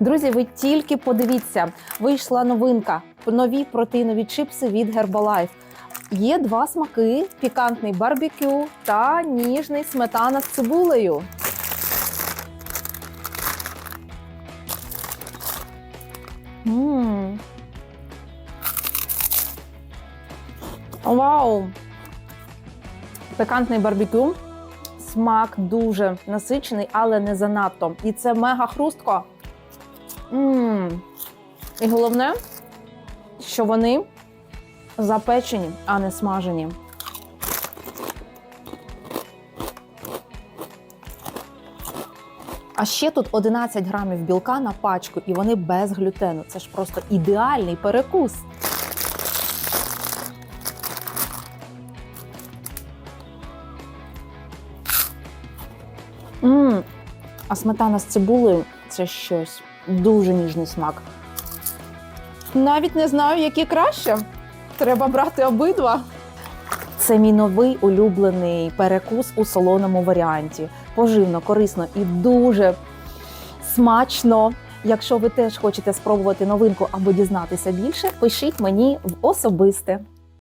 Друзі, ви тільки подивіться, вийшла новинка. Нові протеїнові чипси від Herbalife. Є два смаки: пікантний барбекю та ніжний сметана з цибулею. Мм. Вау! Пикантний барбекю. Смак дуже насичений, але не занадто. І це мега хрустко. Мм. І головне, що вони запечені, а не смажені. А ще тут 11 грамів білка на пачку, і вони без глютену. Це ж просто ідеальний перекус. Мм, а сметана з цибулею це щось дуже ніжний смак. Навіть не знаю, які краще. Треба брати обидва. Це мій новий улюблений перекус у солоному варіанті. Поживно, корисно і дуже смачно. Якщо ви теж хочете спробувати новинку або дізнатися більше, пишіть мені в особисте.